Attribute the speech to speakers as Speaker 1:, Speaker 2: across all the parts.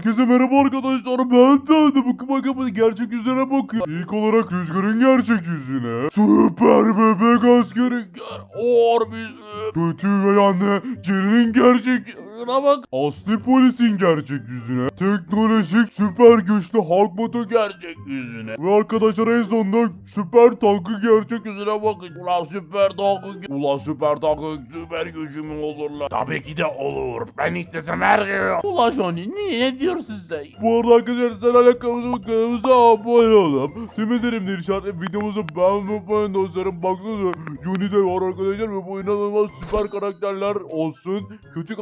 Speaker 1: Herkese merhaba arkadaşlar ben Tanrı bakın bakın gerçek yüzüne bakın. İlk olarak Rüzgar'ın gerçek yüzüne. Süper bebek askeri gel orbisi. Kötü ve anne Ceren'in gerçek yüzüne bak. Aslı polisin gerçek yüzüne. Teknolojik süper güçlü Hulk botu gerçek yüzüne. Ve arkadaşlar en sonunda süper tankı gerçek yüzüne bakın. Ulan süper tankı Ulan süper tankı süper gücü mü olur lan?
Speaker 2: Tabii ki de olur. Ben istesem her şey.
Speaker 1: Ulan Johnny niye ne diyorsun sen? Bu arada arkadaşlar sen alakamızı kanalımıza abone olalım. Tüm ederim işaret videomuzu beğenmeyi unutmayın dostlarım. Baksanıza Johnny de var arkadaşlar ve bu inanılmaz süper karakterler olsun. Kötü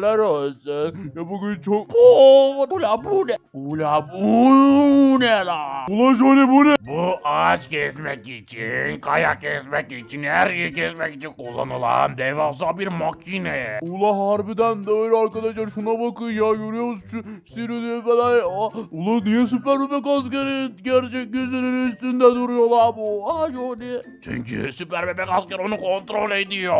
Speaker 1: karakterler olsun. Ya bugün çok... Oo, ula bu ne? Ula bu ne la? Ulan Johnny bu ne?
Speaker 2: Bu ağaç kesmek için, kaya kesmek için, her şeyi kesmek için kullanılan devasa bir makine.
Speaker 1: Ula harbiden de öyle arkadaşlar şuna bakın ya görüyor musun şu sirili falan Aa, Ula niye süper bebek askeri gerçek yüzünün üstünde duruyor la bu Aa Johnny
Speaker 2: Çünkü süper bebek asker onu kontrol ediyor.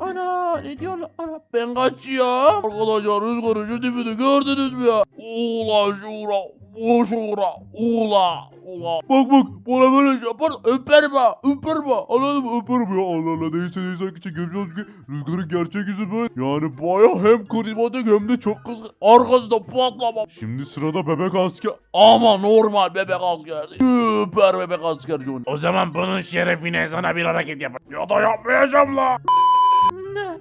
Speaker 1: Ana ne diyorlar ana ben kaçıyorum Arkadaşlar rüzgarın şu dibini gördünüz mü ya? Ula şura bu şura ula ula Bak bak bana böyle şey yapar öperim ha anladın mı? Öperim ya Allah Allah neyse neyse arkadaşlar görüyoruz ki rüzgarın gerçek yüzü böyle. Yani baya hem karizmatik hem de çok kızgın arkasında patlama. Şimdi sırada bebek asker ama normal bebek asker Süper bebek asker
Speaker 2: O zaman bunun şerefine sana bir hareket yap. Ya da yapmayacağım la.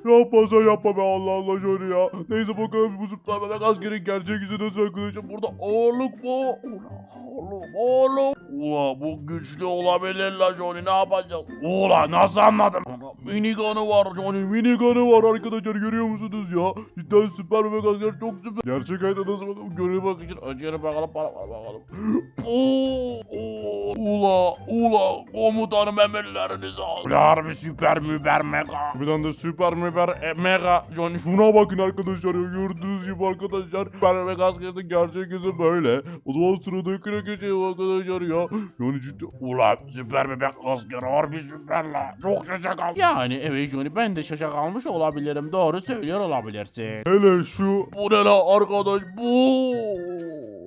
Speaker 1: Yapma sen yapma be Allah Allah şöyle ya. Neyse bakalım bu süper bebek askerin gerçek yüzü nasıl arkadaşlar. Burada ağırlık bu. Ula ağırlık ağırlık. Ula bu güçlü olabilir la Johnny ne yapacağız?
Speaker 2: Ula nasıl anladın?
Speaker 1: Ana, Minigun'u var Johnny minigun'u var arkadaşlar görüyor musunuz ya? Cidden süper bebek asker çok süper. Gerçek hayatta nasıl bakalım görev bakışır. Acıyorum bakalım para var bakalım. Oo, oo, ula ula komutanım emirlerinizi al.
Speaker 2: Ula harbi süper müber mega.
Speaker 1: Bir de süper müber e, mega Johnny şuna bakın arkadaşlar ya gördüğünüz gibi arkadaşlar süper mega askerin gerçek yüzü böyle o zaman sıradakine geçelim arkadaşlar ya yani ciddi
Speaker 2: Ula süper bebek asker harbi süper la. Çok şaşa kaldım.
Speaker 3: Yani evet Johnny ben de şaşa kalmış olabilirim. Doğru söylüyor olabilirsin.
Speaker 1: hele şu bu ne la arkadaş bu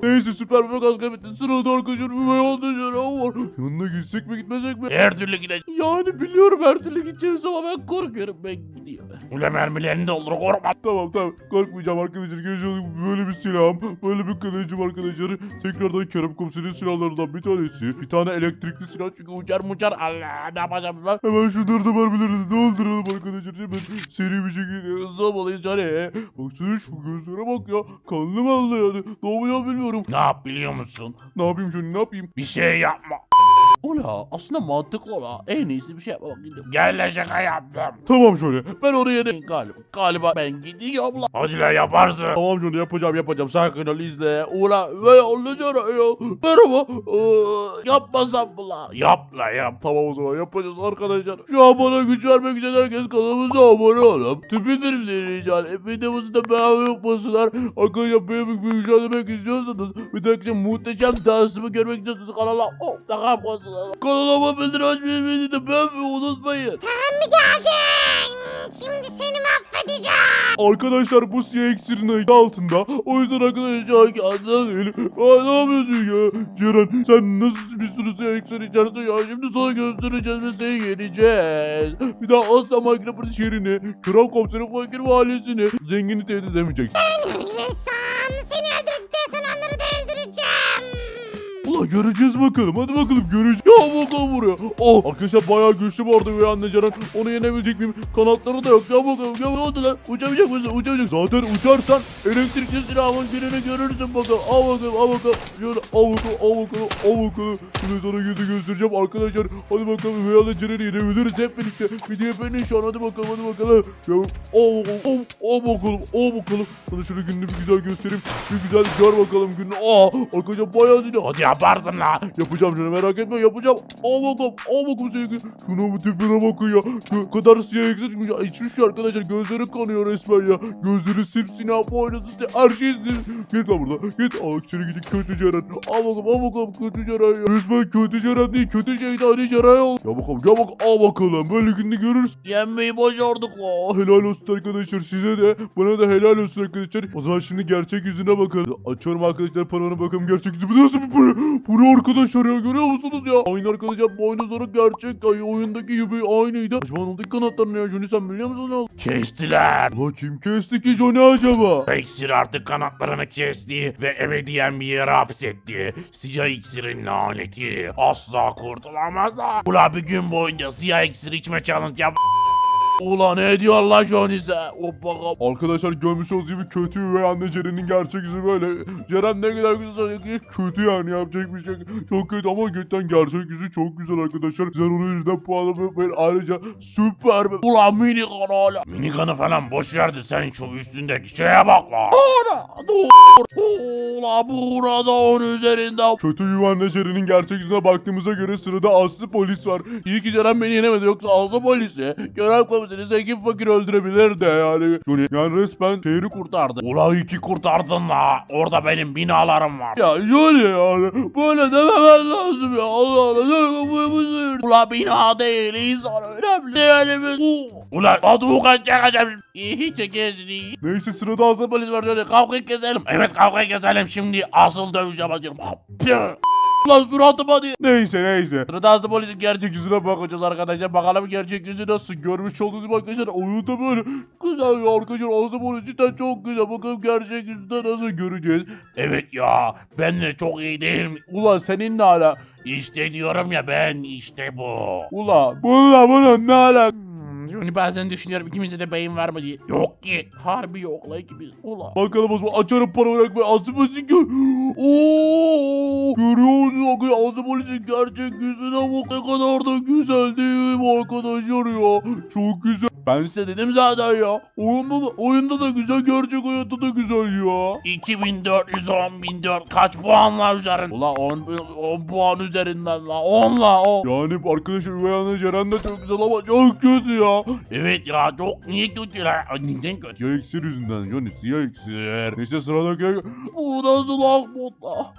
Speaker 1: Neyse süper bebek asker bitti sırada arkadaşlar üvey arkadaşlar var yanına gitsek mi gitmesek mi
Speaker 2: Her türlü gidecek.
Speaker 3: Yani biliyorum her türlü gideceğiz ama ben korkuyorum ben gidiyorum.
Speaker 2: Ula mermilerini doldur korkma.
Speaker 1: Tamam tamam korkmayacağım arkadaşlar. Görüşürüz. Böyle bir silahım. Böyle bir kılıcım arkadaşlar. Tekrardan Kerem Komiser'in silahlarından bir tanesi. Bir tane elektrikli silah çünkü uçar muçar. Allah ne yapacağım ben. Hemen şu dırdı mermilerini dolduralım arkadaşlar. Hemen seri bir şekilde hızlı olmalıyız hani. Baksana şu gözlere bak ya. Kanlı mallı yani. Ne yapacağım bilmiyorum.
Speaker 2: Ne yap biliyor musun?
Speaker 1: Ne yapayım şimdi ne yapayım?
Speaker 2: Bir şey yapma.
Speaker 3: Ola aslında mantıklı ola. En iyisi bir şey yapmak gidiyorum.
Speaker 2: Gel şaka yaptım.
Speaker 1: Tamam şöyle.
Speaker 3: Ben oraya ne galiba, galiba ben gidiyorum la.
Speaker 2: Hadi la yaparsın.
Speaker 1: Tamam şöyle yapacağım yapacağım. Sakin ol izle.
Speaker 3: Ola ve olacak ya. Merhaba. Ee, yapmasam mı la?
Speaker 2: Yap la yap.
Speaker 1: Tamam o zaman yapacağız arkadaşlar. Şu an bana güç vermek için herkes kanalımıza abone olup bildirimleri rica edip videomuzu da beğenmeyi unutmasınlar. Arkadaşlar benim bir mücadele istiyorsanız bir dahaki muhteşem dansımı görmek istiyorsanız kanala oh, takam basın. Kanalıma bildirim açmayı beni de beğenmeyi unutmayın.
Speaker 4: Şimdi seni mahvedeceğim.
Speaker 1: Arkadaşlar bu siyah iksirin ayı altında. O yüzden arkadaşlar kendine değilim. Aa, ne yapıyorsun ya? Ceren sen nasıl bir sürü siyah iksir içersin ya? Şimdi sana göstereceğiz ve seni yeneceğiz. Bir daha asla Minecraft şehrini, Kral Komiserin fakir ve ailesini zengini tehdit edemeyeceksin.
Speaker 4: Seni sonra onları da öldüreceğim.
Speaker 1: Ulan göreceğiz bakalım. Hadi bakalım göreceğiz. Ya bakalım buraya. Oh arkadaşlar bayağı güçlü bu arada ve anne Ceren. Onu yenebilecek miyim? Kanatları da yok. Ya bakalım. Ya hadi lan. Uçamayacak mısın? Uçamayacak. Zaten uçarsan elektrikli silahın birini görürsün bakalım. Al bakalım. Al bakalım. Şöyle al bakalım. Al bakalım. Al bakalım. Şimdi sana yüzü göstereceğim arkadaşlar. Hadi bakalım. Ve anne Ceren'i yenebiliriz hep birlikte. Video efendim şu an. Hadi bakalım. Hadi bakalım. Ya al bakalım. Al, al bakalım. Al bakalım. Sana şöyle gününü bir güzel göstereyim. Bir güzel gör bakalım gününü. Aa arkadaşlar bayağı zili.
Speaker 2: Hadi yaparsın. Yaparsın la.
Speaker 1: Yapacağım şunu merak etme yapacağım. Al bakalım al bakalım sevgili. Şuna bu tipine bakın ya. Ne kadar siyah eksiltmiş ya. İçmiş ya arkadaşlar gözleri kanıyor resmen ya. Gözleri simsiyah boynuzlu her şey sim- Git lan burada git. Al içeri gidin kötü Ceren. Al bakalım al bakalım kötü Ceren ya. Resmen kötü Ceren değil kötü şeytani Ceren ol. Ya bakalım ya bak al bakalım böyle günde görürsün. Yenmeyi başardık la. Helal olsun arkadaşlar size de. Bana da helal olsun arkadaşlar. O zaman şimdi gerçek yüzüne bakın. Açıyorum arkadaşlar paranı bakalım gerçek yüzü. Bu nasıl bir para? Bu ne arkadaşlar ya görüyor musunuz ya? Aynı arkadaşlar boynuzları gerçek. Ay, oyundaki gibi aynıydı. Acaba ne oldu ki kanatlarını ya Johnny sen biliyor musun ne oldu?
Speaker 2: Kestiler.
Speaker 1: Ulan kim kesti ki Johnny acaba?
Speaker 2: Bu iksir artık kanatlarını kesti ve ebediyen bir yere hapsetti. Siyah iksirin laneti. Asla kurtulamazlar. Ula bir gün boyunca siyah iksir içme challenge yap.
Speaker 1: Ulan ne diyor lan Johnny sen? Hoppa Arkadaşlar görmüş olduğunuz gibi kötü üvey anne Ceren'in gerçek yüzü böyle. Ceren ne kadar güzel söylüyor. Kötü yani yapacak bir şey. Çok kötü ama gerçekten gerçek yüzü çok güzel arkadaşlar. Sizler onun yüzünden puanı ben ayrıca süper. Ulan mini kanala.
Speaker 2: Minigun'u falan boş verdi sen şu üstündeki şeye bak la.
Speaker 1: Ana dur. Ulan burada onun üzerinde. Kötü üvey anne Ceren'in gerçek yüzüne baktığımıza göre sırada Aslı polis var. İyi ki Ceren beni yenemedi yoksa Aslı polisi. Görev komiseri zengin fakir öldürebilirdi yani. Johnny yani resmen şehri kurtardı.
Speaker 2: Ula iki kurtardın la. Orada benim binalarım var.
Speaker 1: Ya Johnny yani böyle dememen lazım ya Allah Allah ne bu bu
Speaker 2: Ula bina değil insan önemli. Yani biz... Ula adukan çekeceğim. İyi çekesin iyi.
Speaker 1: Neyse sırada Aslı polis var Johnny kavga keselim.
Speaker 2: Evet kavga keselim şimdi asıl dövüş yapacağım.
Speaker 1: Lan suratıma diye. Neyse neyse. Sırada Aslı polisin gerçek yüzüne bakacağız arkadaşlar. Bakalım gerçek yüzü nasıl. Görmüş olduğunuz gibi arkadaşlar oyunda böyle güzel ya arkadaşlar. Aslı polis cidden çok güzel. Bakalım gerçek yüzünde nasıl göreceğiz.
Speaker 2: Evet ya ben de çok iyi değil mi?
Speaker 1: Ulan senin ne ala?
Speaker 2: İşte diyorum ya ben işte bu.
Speaker 1: Ula bununla bunun ne ala?
Speaker 2: Hmm, Johnny bazen düşünüyorum ikimizde de beyin var mı diye. Yok ki. Harbi yok la ikimiz. Ula.
Speaker 1: Bakalım o zaman açarım para olarak ve Aslı polisin gör. Ooo. Görüyor musun arkadaşlar? Aslı polisin gerçek yüzüne bak ne kadar da güzel değil mi arkadaşlar ya? Çok güzel. Ben size dedim zaten ya. Oyunda da, oyunda da güzel, gerçek hayatta da güzel ya.
Speaker 2: 2410 1004 kaç puanla üzerinde?
Speaker 1: Ula 10, 10 puan üzerinden la 10 la 10. Yani arkadaşlar üvey anne Ceren de çok güzel ama çok kötü ya.
Speaker 2: Evet ya çok niye kötü la? Ay, Neden kötü?
Speaker 1: Siyah iksir yüzünden Johnny siyah iksir. Neyse sıradaki. Bu nasıl akbot la?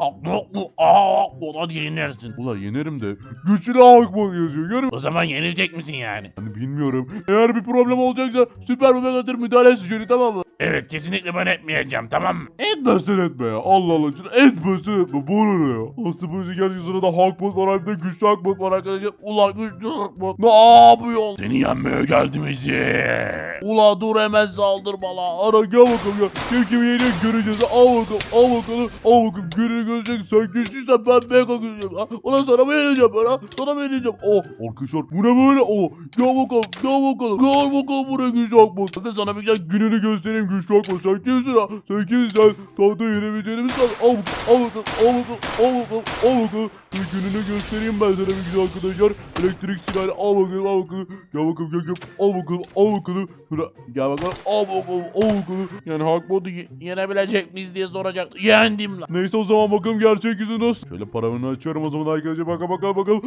Speaker 2: Akmok mu? Aa akmok hadi yenersin.
Speaker 1: Ula yenerim de güçlü akbot yazıyor görüyor
Speaker 2: O zaman yenilecek misin yani?
Speaker 1: Hani bilmiyorum. Eğer bir problem olacaksa süper bebek atır müdahale etsin Johnny tamam mı?
Speaker 2: Evet kesinlikle ben etmeyeceğim tamam mı?
Speaker 1: Etmezsen etme ya. Allah Allah. Şunu etmezsen etme. Bu ne ya? Aslı polisi gerçek sırada Hakbot var. Hem de güçlü Hakbot var arkadaşlar. Ulan güçlü Hakbot. Ne yapıyorsun?
Speaker 2: Seni yenmeye geldim Ezi.
Speaker 1: Ula dur hemen saldırma la. Ara gel bakalım ya. Kim kimi yeniyor göreceğiz. Al bakalım. Al bakalım. Al bakalım. Gününü göreceksin. Sen güçlüysen ben mega güçlüyüm. Ha? Ulan sana mı yeneceğim ben ha? Sana mı yeneceğim? Oh. Arkadaşlar bu ne böyle? Oh. Gel bakalım. Gel bakalım. Gel bakalım buraya güçlü Hakbot. Hadi sana bir güzel gününü göstereyim güçlü Hakbot. Sen kimsin ha? Sen kimsin? Sen tahta yenebileceğini mi sandın? Al bakalım. Al bakalım. Al bakalım. Al bakalım. Al bakalım. Bir gününü göstereyim ben sana bir güzel arkadaşlar. Elektrik silahı al bakalım. Al bakalım. Gel bakalım. Gel gel. Al bakalım. Al bakalım. Şöyle gel bakalım. Al bakalım. Al bakalım. Yani Hakbot'u ye- yenebilecek miyiz diye soracaktı. Yendim lan. Neyse o zaman bakalım gerçek yüzü nasıl? Şöyle paramını açıyorum o zaman arkadaşlar. Bakalım bakalım bakalım.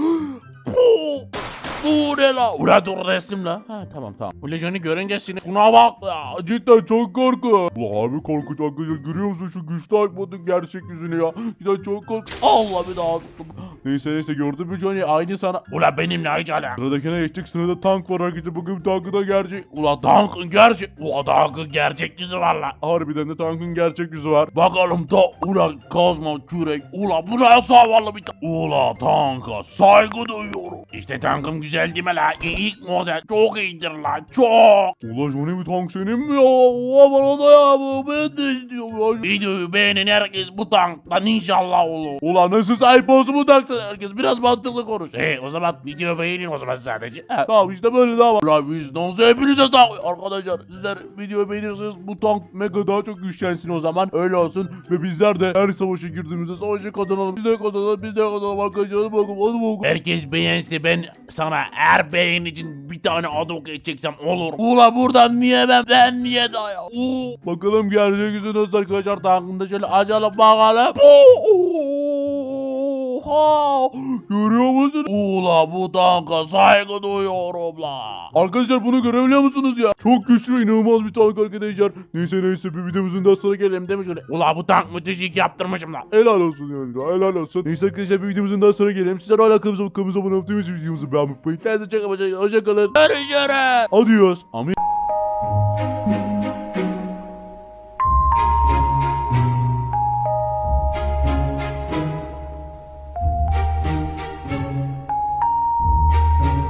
Speaker 1: Bu. Bu ne la?
Speaker 2: Ula dur resim la. Ha tamam tamam. Ula Johnny görünce sinir. Şuna bak ya.
Speaker 1: Cidden çok korku. Ulan abi korkunç arkadaşlar görüyor musun şu güçlü Hakbot'un gerçek yüzünü ya. Cidden çok korkunç. Allah bir daha tuttum. Neyse neyse gördün mü Johnny aynı sana.
Speaker 2: Ula benimle hiç ala.
Speaker 1: Sıradakine geçtik sırada tank var arkadaşlar bugün tankı da gerçek. Tank.
Speaker 2: Tankın gerçek. Ula tankın gerçek yüzü var la.
Speaker 1: Harbiden de tankın gerçek yüzü var.
Speaker 2: Bakalım da ula kazma kürek. Ula bu nasıl havalı bir tank. Ula tanka saygı duyuyorum. İşte tankım güzel değil mi la? İlk model çok iyidir la. Çok.
Speaker 1: Ulan Johnny bir tank senin mi ya? Ulan bana da ya bu ben de istiyorum ya.
Speaker 2: Videoyu beğenen herkes bu tanktan inşallah olur.
Speaker 1: Ulan nasıl sahip olsun bu tanktan herkes biraz mantıklı konuş.
Speaker 2: E o zaman video beğenin o zaman sadece.
Speaker 1: Ha, Tamam işte böyle daha var. Biz nasıl hepinize tank. Arkadaşlar sizler videoyu beğenirseniz bu tank mega daha çok güçlensin o zaman. Öyle olsun. Ve bizler de her savaşa girdiğimizde savaşı kazanalım. Biz de kazanalım biz de kazanalım arkadaşlar. Hadi bakalım hadi bakalım.
Speaker 2: Herkes beğense ben sana her beğen için bir tane adoket çeksem olur. Ula buradan niye ben ben niye daha ya?
Speaker 1: Bakalım gerçek yüzü nasıl arkadaşlar tankında şöyle açalım bakalım. Oha! Görüyor musun?
Speaker 2: Ula bu tanka saygı duyuyorum la.
Speaker 1: Arkadaşlar bunu görebiliyor musunuz ya? Çok güçlü ve inanılmaz bir tank arkadaşlar. Neyse neyse bir videomuzun daha sonra gelelim demiş öyle.
Speaker 2: Ula bu tank müthiş ilk yaptırmışım la.
Speaker 1: Helal olsun yani helal olsun. Neyse arkadaşlar bir videomuzun daha sonra gelelim. Sizler hala kanalımıza kanalımıza abone olup videomuzu beğenmeyi unutmayın. Kendinize çok. Hoşçakalın.
Speaker 2: Görüşürüz.
Speaker 1: Adios. Amin.